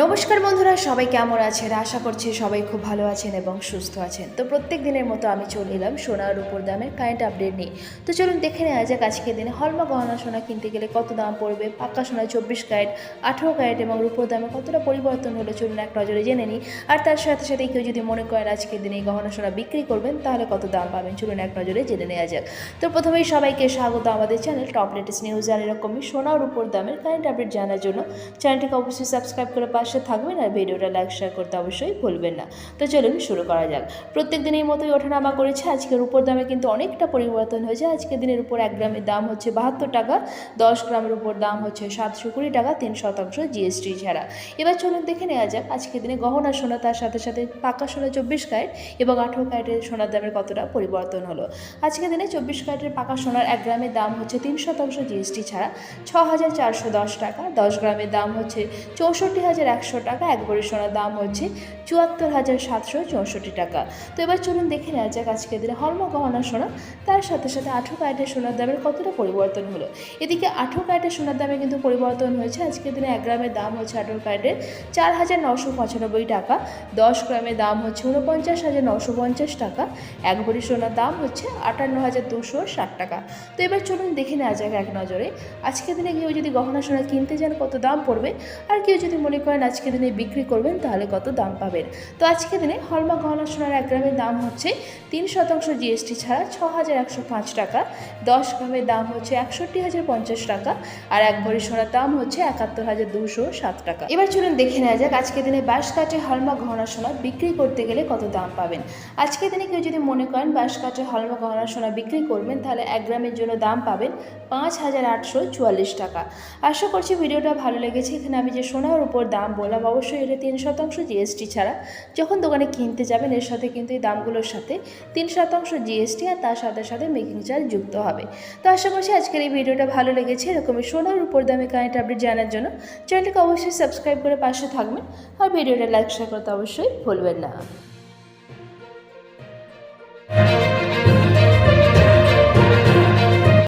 নমস্কার বন্ধুরা, সবাই কেমন আছেন? আশা করছি সবাই খুব ভালো আছেন এবং সুস্থ আছেন। তো প্রত্যেক দিনের মতো আমি চলে এলাম সোনার উপর দামের কারেন্ট আপডেট নিয়ে। তো চলুন দেখে নেওয়া যাক আজকের দিনে হলমা, গহনা, সোনা কিনতে গেলে কত দাম পড়বে? পাক্কা সোনা চব্বিশ ক্যারেট, আঠেরো ক্যারেট এবং রূপোর দামে কতটা পরিবর্তন হলো চলুন এক নজরে জেনে নিই। আর তার সাথে সাথে কেউ যদি মনে করেন আজকের দিনে এই গহনা, সোনা বিক্রি করবেন, তাহলে কত দাম পাবেন? চলুন এক নজরে জেনে নেওয়া যাক। তো প্রথমেই সবাইকে স্বাগত আমাদের চ্যানেল টপ লেটেস্ট নিউজ আর এরকমই সোনার উপর দামের কারেন্ট আপডেট জানার জন্য। চ্যানেলটিকে অবশ্যই সাবস্ক্রাইব করে পাশে থাকবেন আর ভিডিওটা লাইক শেয়ার করতে অবশ্যই ভুলবেন না। তো চলুন শুরু করা যাক। প্রত্যেক দিনের মতোই ওঠানামা করেছে। আজকের উপর দামে কিন্তু অনেকটা পরিবর্তন হয়েছে। আজকের দিনের উপর এক গ্রামের দাম হচ্ছে বাহাত্তর টাকা, দশ গ্রামের উপর দাম হচ্ছে সাতশো কুড়ি টাকা, তিন শতাংশ জিএসটি ছাড়া। এবার চলুন দেখে নেওয়া যাক আজকের দিনে গহনা সোনা, তার সাথে সাথে পাকা সোনা চব্বিশ ক্যারেট এবং আঠেরো ক্যারেটের সোনার দামের কতটা পরিবর্তন হলো? আজকের দিনে চব্বিশ ক্যারেটের পাকা সোনার এক গ্রামের দাম হচ্ছে তিন শতাংশ জিএসটি ছাড়া ছ হাজার চারশো দশ টাকা। দশ গ্রামের দাম হচ্ছে চৌষট্টি হাজার একশো টাকা এক ভরি সোনার দাম হচ্ছে চুয়াত্তর হাজার সাতশো চৌষট্টি টাকা। তো এবার চলুন দেখে নেওয়া যাক আজকের দিনে হলমা গহনা সোনা, তার সাথে সাথে আঠেরো ক্যারেটের সোনার দামের কতটা পরিবর্তন হলো? এদিকে আঠেরো ক্যারেটের সোনার দামে কিন্তু পরিবর্তন হয়েছে। আজকের দিনে এক গ্রামের দাম হচ্ছে আঠেরো ক্যারেটের চার হাজার নশো পঁচানব্বই টাকা। দশ গ্রামের দাম হচ্ছে উনপঞ্চাশ হাজার নশো পঞ্চাশ টাকা। এক ভরি সোনার দাম হচ্ছে আটান্ন হাজার দুশো ষাট টাকা। তো এবার চলুন দেখে নেওয়া যাক এক নজরে। আজকের দিনে কেউ যদি গহনা সোনা কিনতে যান কত দাম পড়বে? আর কেউ যদি মনে করেন আজকের দিনে বিক্রি করবেন, তাহলে কত দাম পাবেন? তো আজকের দিনে হলমা গহনা সোনার এক গ্রামের দাম হচ্ছে তিন শতাংশ জিএসটি ছাড়া ছ হাজার একশো পাঁচ টাকা, দশ গ্রামের দাম হচ্ছে একষট্টি হাজার পঞ্চাশ টাকা আর এক ভরি সোনার দাম হচ্ছে একাত্তর হাজার দুশো সাত টাকা। এবার চলুন দেখে নেওয়া যাক আজকের দিনে বাঁশ কাঠে হলমা গহনা সোনা বিক্রি করতে গেলে কত দাম পাবেন। আজকের দিনে কেউ যদি মনে করেন বাঁশ কাঠে হলমা গহনা সোনা বিক্রি করবেন, তাহলে এক গ্রামের জন্য দাম পাবেন পাঁচ হাজার আটশো চুয়াল্লিশ টাকা। আশা করছি ভিডিওটা ভালো লেগেছে, এখানে আমি যে সোনার উপর দাম বললাম, অবশ্যই এটা তিন শতাংশ জিএসটি ছাড়া যখন দোকানে কিনতে যাবেন, এর সাথে কিন্তু এই দামগুলোর সাথে তিন শতাংশ জিএসটি আর তার সাথে সাথে মেকিং চার্জ যুক্ত হবে। তো আশা করছি আজকের এই ভিডিওটা ভালো লেগেছে। এরকমই সোনার উপর দামে কারেন্ট আপডেট জানার জন্য চ্যানেলটিকে অবশ্যই সাবস্ক্রাইব করে পাশে থাকবেন। আর ভিডিওটা লাইক শেয়ার করতে অবশ্যই ভুলবেন না।